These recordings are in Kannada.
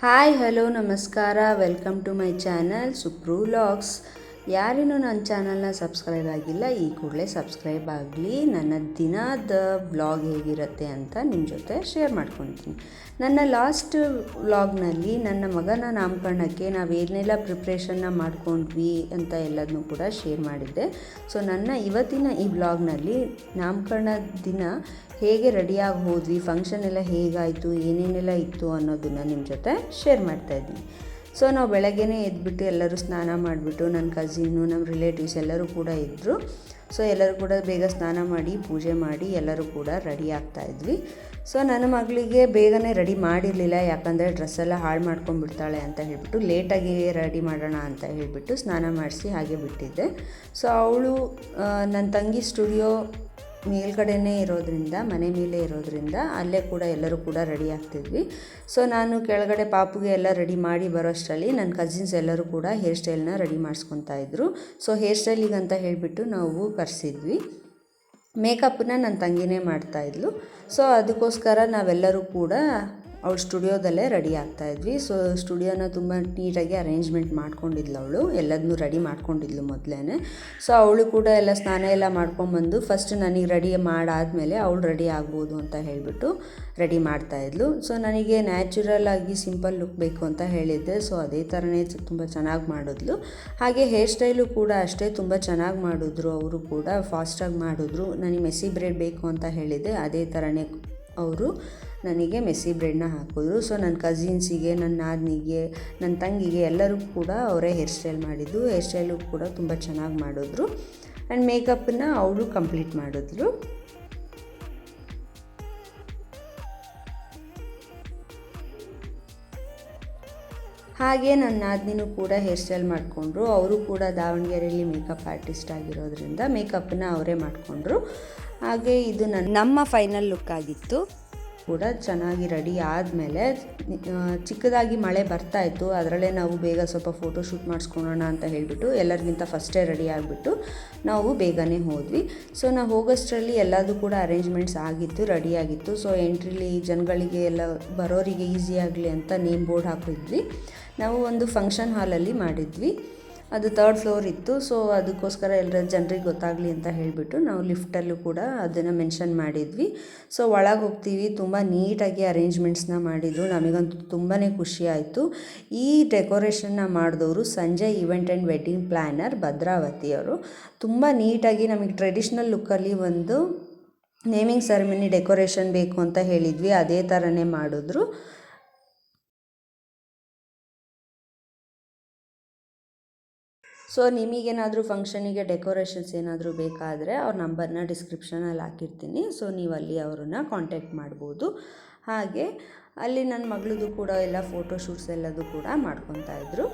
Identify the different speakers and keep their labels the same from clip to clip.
Speaker 1: ಹಾಯ್ ಹಲೋ ನಮಸ್ಕಾರ welcome to my channel Supru vlogs ಯಾರೇನೂ ನನ್ನ ಚಾನಲ್ನ ಸಬ್ಸ್ಕ್ರೈಬ್ ಆಗಿಲ್ಲ, ಈ ಕೂಡಲೇ ಸಬ್ಸ್ಕ್ರೈಬ್ ಆಗಲಿ. ನನ್ನ ದಿನದ ವ್ಲಾಗ್ ಹೇಗಿರುತ್ತೆ ಅಂತ ನಿಮ್ಮ ಜೊತೆ ಶೇರ್ ಮಾಡ್ಕೊತೀನಿ. ನನ್ನ ಲಾಸ್ಟ್ ವ್ಲಾಗ್ನಲ್ಲಿ ನನ್ನ ಮಗನ ನಾಮಕರಣಕ್ಕೆ ನಾವು ಏನೆಲ್ಲ ಪ್ರಿಪ್ರೇಷನ್ನ ಮಾಡ್ಕೊಂಡ್ವಿ ಅಂತ ಎಲ್ಲದನ್ನೂ ಕೂಡ ಶೇರ್ ಮಾಡಿದ್ದೆ. ಸೊ, ನನ್ನ ಇವತ್ತಿನ ಈ ವ್ಲಾಗ್ನಲ್ಲಿ ನಾಮಕರಣ ದಿನ ಹೇಗೆ ರೆಡಿಯಾಗಿ ಹೋದ್ವಿ ಫಂಕ್ಷನ್ ಎಲ್ಲ ಹೇಗಾಯಿತು, ಏನೇನೆಲ್ಲ ಇತ್ತು ಅನ್ನೋದನ್ನು ನಿಮ್ಮ ಜೊತೆ ಶೇರ್ ಮಾಡ್ತಾಯಿದ್ದೀನಿ ಸೊ ನಾವು ಬೆಳಗ್ಗೆನೇ ಎದ್ಬಿಟ್ಟು ಎಲ್ಲರೂ ಸ್ನಾನ ಮಾಡಿಬಿಟ್ಟು ನನ್ನ ಕಸಿನ್ನು ನಮ್ಮ ರಿಲೇಟಿವ್ಸ್ ಎಲ್ಲರೂ ಕೂಡ ಇದ್ದರು ಸೊ ಎಲ್ಲರೂ ಕೂಡ ಬೇಗ ಸ್ನಾನ ಮಾಡಿ, ಪೂಜೆ ಮಾಡಿ ಎಲ್ಲರೂ ಕೂಡ ರೆಡಿ ಆಗ್ತಾಯಿದ್ವಿ ಸೊ ನನ್ನ ಮಗಳಿಗೆ ಬೇಗನೆ ರೆಡಿ ಮಾಡಿರಲಿಲ್ಲ. ಯಾಕಂದರೆ ಡ್ರೆಸ್ಸೆಲ್ಲ ಹಾಳು ಮಾಡ್ಕೊಂಡ್ಬಿಡ್ತಾಳೆ ಅಂತ ಹೇಳಿಬಿಟ್ಟು ಲೇಟಾಗಿ ರೆಡಿ ಮಾಡೋಣ ಅಂತ ಹೇಳಿಬಿಟ್ಟು ಸ್ನಾನ ಮಾಡಿಸಿ ಹಾಗೆ ಬಿಟ್ಟಿದ್ದೆ. ಸೊ ಅವಳು ನನ್ನ ತಂಗಿ ಸ್ಟುಡಿಯೋ ಮೇಲ್ಗಡೆನೇ ಇರೋದ್ರಿಂದ, ಮನೆ ಮೇಲೆ ಇರೋದ್ರಿಂದ ಅಲ್ಲೇ ಕೂಡ ಎಲ್ಲರೂ ಕೂಡ ರೆಡಿ ಆಗ್ತಿದ್ವಿ. ಸೊ ನಾನು ಕೆಳಗಡೆ ಪಾಪುಗೆ ಎಲ್ಲ ರೆಡಿ ಮಾಡಿ ಬರೋಷ್ಟರಲ್ಲಿ ನನ್ನ ಕಸಿನ್ಸ್ ಎಲ್ಲರೂ ಕೂಡ ಹೇರ್ ಸ್ಟೈಲ್ನ ರೆಡಿ ಮಾಡಿಸ್ಕೊತಾ ಇದ್ರು. ಸೊ ಹೇರ್ ಸ್ಟೈಲಿಗೆ ಅಂತ ಹೇಳಿಬಿಟ್ಟು ನಾವು ಕರೆಸಿದ್ವಿ. ಮೇಕಪ್ನ ನನ್ನ ತಂಗಿನೇ ಮಾಡ್ತಾಯಿದ್ಲು ಸೊ ಅದಕ್ಕೋಸ್ಕರ ನಾವೆಲ್ಲರೂ ಕೂಡ ಅವಳು ಸ್ಟುಡಿಯೋದಲ್ಲೇ ರೆಡಿ ಆಗ್ತಾಯಿದ್ವಿ ಸೊ ಸ್ಟುಡಿಯೋನ ತುಂಬ ನೀಟಾಗಿ ಅರೇಂಜ್ಮೆಂಟ್ ಮಾಡ್ಕೊಂಡಿದ್ಲು ಅವಳು. ಎಲ್ಲದನ್ನೂ ರೆಡಿ ಮಾಡ್ಕೊಂಡಿದ್ಲು ಮೊದಲೇ ಸೊ ಅವಳು ಕೂಡ ಎಲ್ಲ ಸ್ನಾನ ಎಲ್ಲ ಮಾಡ್ಕೊಂಬಂದು ಫಸ್ಟ್ ನನಗೆ ರೆಡಿ ಮಾಡಾದಮೇಲೆ ಅವಳು ರೆಡಿ ಆಗ್ಬೋದು ಅಂತ ಹೇಳಿಬಿಟ್ಟು ರೆಡಿ ಮಾಡ್ತಾಯಿದ್ಲು ಸೊ ನನಗೆ ನ್ಯಾಚುರಲ್ ಆಗಿ ಸಿಂಪಲ್ ಲುಕ್ ಬೇಕು ಅಂತ ಹೇಳಿದ್ದೆ. ಸೊ ಅದೇ ಥರನೇ ತುಂಬ ಚೆನ್ನಾಗಿ ಮಾಡಿದ್ಲು. ಹಾಗೆ ಹೇರ್ ಸ್ಟೈಲು ಕೂಡ ಅಷ್ಟೇ ತುಂಬ ಚೆನ್ನಾಗಿ ಮಾಡಿದ್ರು. ಅವರು ಕೂಡ ಫಾಸ್ಟಾಗಿ ಮಾಡಿದ್ರು. ನನಗೆ ಮೆಸಿ ಬ್ರೆಡ್ ಬೇಕು ಅಂತ ಹೇಳಿದ್ದೆ. ಅದೇ ಥರನೇ ಅವರು ನನಗೆ ಮೆಸ್ಸಿ ಬ್ರೆಡ್ನ ಹಾಕಿದ್ರು. ಸೊ ನನ್ನ ಕಸಿನ್ಸಿಗೆ ನನ್ನ ನಾದಿನಿಗೆ, ನನ್ನ ತಂಗಿಗೆ ಎಲ್ಲರಿಗೂ ಕೂಡ ಅವರೇ ಹೇರ್ ಸ್ಟೈಲ್ ಮಾಡಿದ್ದು. ಹೇರ್ ಸ್ಟೈಲು ಕೂಡ ತುಂಬ ಚೆನ್ನಾಗಿ ಮಾಡಿದ್ರು. ಆ್ಯಂಡ್ ಮೇಕಪ್ಪನ್ನು ಅವಳು ಕಂಪ್ಲೀಟ್ ಮಾಡಿದ್ರು. ಹಾಗೆ ನನ್ನ ನಾದಿನಿನೂ ಕೂಡ ಹೇರ್ ಸ್ಟೈಲ್ ಮಾಡಿಕೊಂಡ್ರು. ಅವರು ಕೂಡ ದಾವಣಗೆರೆಯಲ್ಲಿ ಮೇಕಪ್ ಆರ್ಟಿಸ್ಟ್ ಆಗಿರೋದ್ರಿಂದ ಮೇಕಪ್ಪನ್ನ ಅವರೇ ಮಾಡಿಕೊಂಡ್ರು. ಹಾಗೆ ಇದು ನನ್ನ, ನಮ್ಮ ಫೈನಲ್ ಲುಕ್ ಆಗಿತ್ತು. ಕೂಡ ಚೆನ್ನಾಗಿ ರೆಡಿ ಆದಮೇಲೆ ಚಿಕ್ಕದಾಗಿ ಮಳೆ ಬರ್ತಾ ಇತ್ತು. ಅದರಲ್ಲೇ ನಾವು ಬೇಗ ಸ್ವಲ್ಪ ಫೋಟೋ ಶೂಟ್ ಮಾಡಿಸ್ಕೊಳೋಣ ಅಂತ ಹೇಳಿಬಿಟ್ಟು ಎಲ್ಲರಿಗಿಂತ ಫಸ್ಟೇ ರೆಡಿ ಆಗಿಬಿಟ್ಟು ನಾವು ಬೇಗನೆ ಹೋದ್ವಿ. ಸೊ ನಾವು ಹೋಗೋಷ್ಟರಲ್ಲಿ ಎಲ್ಲದೂ ಕೂಡ ಅರೇಂಜ್ಮೆಂಟ್ಸ್ ಆಗಿತ್ತು ರೆಡಿಯಾಗಿತ್ತು ಸೊ ಎಂಟ್ರಿಲಿ ಜನಗಳಿಗೆ ಎಲ್ಲ ಬರೋರಿಗೆ ಈಸಿ ಆಗಲಿ ಅಂತ ನೇಮ್ ಬೋರ್ಡ್ ಹಾಕಿದ್ವಿ ನಾವು ಒಂದು ಫಂಕ್ಷನ್ ಹಾಲಲ್ಲಿ ಮಾಡಿದ್ವಿ. ಅದು ತರ್ಡ್ ಫ್ಲೋರ್ ಇತ್ತು ಸೊ ಅದಕ್ಕೋಸ್ಕರ ಎಲ್ಲರ ಜನರಿಗೆ ಗೊತ್ತಾಗಲಿ ಅಂತ ಹೇಳಿಬಿಟ್ಟು ನಾವು ಲಿಫ್ಟಲ್ಲೂ ಕೂಡ ಅದನ್ನು ಮೆನ್ಷನ್ ಮಾಡಿದ್ವಿ. ಸೊ ಒಳಗೆ ಹೋಗ್ತೀವಿ, ತುಂಬ ನೀಟಾಗಿ ಅರೇಂಜ್ಮೆಂಟ್ಸ್ನ ಮಾಡಿದರು, ನಮಗಂತೂ ತುಂಬಾ ಖುಷಿ ಆಯಿತು. ಈ ಡೆಕೋರೇಷನ್ನ ಮಾಡಿದವರು Sanje event and wedding planner ಭದ್ರಾವತಿಯವರು ತುಂಬ ನೀಟಾಗಿ ನಮಗೆ ಟ್ರೆಡಿಷ್ನಲ್ ಲುಕ್ಕಲ್ಲಿ ಒಂದು ನೇಮಿಂಗ್ ಸೆರೆಮನಿ ಡೆಕೋರೇಷನ್ ಬೇಕು ಅಂತ ಹೇಳಿದ್ವಿ, ಅದೇ ಥರನೇ ಮಾಡಿದ್ರು. ಸೊ ನಿಮಗೇನಾದರೂ ಫಂಕ್ಷನಿಗೆ ಡೆಕೋರೇಷನ್ಸ್ ಏನಾದರೂ ಬೇಕಾದರೆ ಅವ್ರ ನಂಬರ್ನ ಡಿಸ್ಕ್ರಿಪ್ಷನಲ್ಲಿ ಹಾಕಿರ್ತೀನಿ. ಸೊ ನೀವು ಅಲ್ಲಿ ಅವ್ರನ್ನ ಕಾಂಟ್ಯಾಕ್ಟ್ ಮಾಡ್ಬೋದು. ಹಾಗೆ ಅಲ್ಲಿ ನನ್ನ ಮಗಳದು ಕೂಡ ಎಲ್ಲ ಫೋಟೋ ಶೂಟ್ಸ್ ಎಲ್ಲದು ಕೂಡ ಮಾಡ್ಕೊತಾ ಇದ್ರು.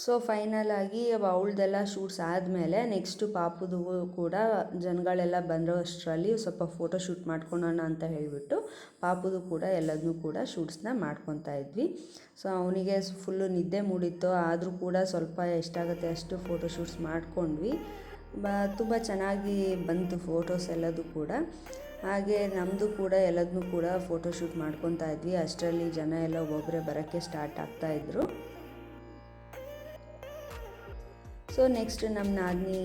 Speaker 1: ಸೊ ಫೈನಲ್ ಆಗಿ ಅವಳದೆಲ್ಲ ಶೂಟ್ಸ್ ಆದಮೇಲೆ ನೆಕ್ಸ್ಟು ಪಾಪುದು ಕೂಡ ಜನಗಳೆಲ್ಲ ಬಂದರೋ ಅಷ್ಟರಲ್ಲಿ ಸ್ವಲ್ಪ ಫೋಟೋ ಶೂಟ್ ಮಾಡ್ಕೊಳೋಣ ಅಂತ ಹೇಳಿಬಿಟ್ಟು ಪಾಪುದು ಕೂಡ ಎಲ್ಲದನ್ನೂ ಕೂಡ ಶೂಟ್ಸ್ನ ಮಾಡ್ಕೊತಾ ಇದ್ವಿ. ಸೊ ಅವನಿಗೆ ಫುಲ್ಲು ನಿದ್ದೆ ಮೂಡಿತ್ತು. ಆದರೂ ಕೂಡ ಸ್ವಲ್ಪ ಎಷ್ಟಾಗುತ್ತೆ ಅಷ್ಟು ಫೋಟೋ ಶೂಟ್ಸ್ ಮಾಡ್ಕೊಂಡ್ವಿ. ಬ, ತುಂಬ ಚೆನ್ನಾಗಿ ಬಂತು ಫೋಟೋಸ್ ಎಲ್ಲದು ಕೂಡ. ಹಾಗೆ ನಮ್ಮದು ಕೂಡ ಎಲ್ಲದನ್ನೂ ಕೂಡ ಫೋಟೋ ಶೂಟ್ ಮಾಡ್ಕೊತಾ ಇದ್ವಿ. ಅಷ್ಟರಲ್ಲಿ ಜನ ಎಲ್ಲ ಒಬ್ಬೊಬ್ಬರೇ ಬರೋಕ್ಕೆ ಸ್ಟಾರ್ಟ್ ಆಗ್ತಾಯಿದ್ರು ಸೊ ನೆಕ್ಸ್ಟ್ ನಮ್ಮ ನಾದಿನಿ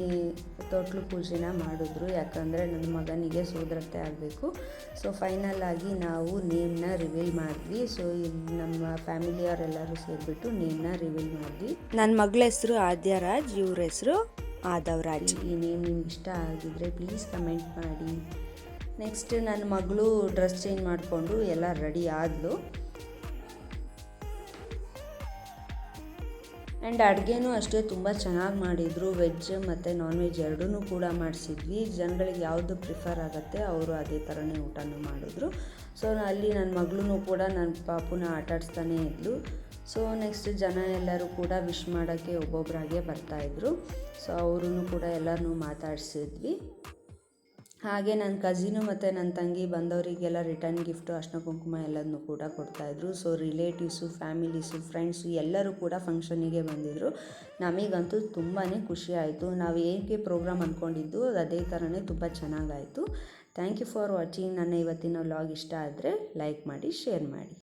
Speaker 1: ತೊಟ್ಲು ಪೂಜೆನ ಮಾಡಿದ್ರು. ಯಾಕಂದರೆ ನನ್ನ ಮಗನಿಗೆ ಸೋದರತೆ ಆಗಬೇಕು. ಸೊ ಫೈನಲ್ ಆಗಿ ನಾವು ನೇಮ್ನ ರಿವೀಲ್ ಮಾಡಿದ್ವಿ. ಸೊ ನಮ್ಮ ಫ್ಯಾಮಿಲಿಯವರೆಲ್ಲರೂ ಸೇರಿಬಿಟ್ಟು ನೇಮ್ನ ರಿವೀಲ್ ಮಾಡಿದ್ವಿ. ನನ್ನ ಮಗಳ ಹೆಸರು ಆದ್ಯರಾಜ್ ಇವ್ರ ಹೆಸರು ಆದವರಾಜ್. ಈ ನೇಮ್ ನಿಮ್ಗೆ ಇಷ್ಟ ಆಗಿದ್ರೆ ಪ್ಲೀಸ್ ಕಮೆಂಟ್ ಮಾಡಿ. ನೆಕ್ಸ್ಟ್ ನನ್ನ ಮಗಳು ಡ್ರೆಸ್ ಚೇಂಜ್ ಮಾಡಿಕೊಂಡು ಎಲ್ಲ ರೆಡಿ ಆದಳು ಆ್ಯಂಡ್ ಅಡುಗೆನೂ ಅಷ್ಟೇ ತುಂಬ ಚೆನ್ನಾಗಿ ಮಾಡಿದರು ವೆಜ್ ಮತ್ತು ನಾನ್ ವೆಜ್ ಎರಡೂ ಕೂಡ ಮಾಡಿಸಿದ್ವಿ. ಜನಗಳಿಗೆ ಯಾವುದು ಪ್ರಿಫರ್ ಆಗುತ್ತೆ ಅವರು ಅದೇ ಥರನೇ ಊಟನೂ ಮಾಡಿದ್ರು. ಸೊ ಅಲ್ಲಿ ನನ್ನ ಮಗಳೂ ಕೂಡ ನನ್ನ ಪಾಪುನ ಆಟಾಡಿಸ್ತಾನೇ ಇದ್ಲು. ಸೊ ನೆಕ್ಸ್ಟ್ ಜನ ಎಲ್ಲರೂ ಕೂಡ ವಿಶ್ ಮಾಡೋಕ್ಕೆ ಒಬ್ಬೊಬ್ಬರಾಗೆ ಬರ್ತಾಯಿದ್ರು ಸೊ ಅವರೂ ಕೂಡ ಎಲ್ಲರನ್ನೂ ಮಾತಾಡಿಸಿದ್ವಿ. ಹಾಗೆ ನನ್ನ ಕಸಿನು ಮತ್ತು ನನ್ನ ತಂಗಿ ಬಂದವರಿಗೆಲ್ಲ ರಿಟರ್ನ್ ಗಿಫ್ಟು ಅರ್ಶಿನ ಕುಂಕುಮ ಎಲ್ಲದನ್ನು ಕೂಡ ಕೊಡ್ತಾಯಿದ್ರು ಸೊ ರಿಲೇಟಿವ್ಸು ಫ್ಯಾಮಿಲೀಸು ಫ್ರೆಂಡ್ಸು ಎಲ್ಲರೂ ಕೂಡ ಫಂಕ್ಷನಿಗೆ ಬಂದಿದ್ದರು ನಮಗಂತೂ ತುಂಬಾ ಖುಷಿ ಆಯಿತು. ನಾವು ಏಕೆ ಪ್ರೋಗ್ರಾಮ್ ಅಂದ್ಕೊಂಡಿದ್ದು ಅದು ಥರನೇ ತುಂಬ ಚೆನ್ನಾಗಾಯಿತು ಥ್ಯಾಂಕ್ ಯು ಫಾರ್ ವಾಚಿಂಗ್ ನನ್ನ ಇವತ್ತಿನ ವ್ಲಾಗ್ ಇಷ್ಟ ಆದರೆ ಲೈಕ್ ಮಾಡಿ ಶೇರ್ ಮಾಡಿ.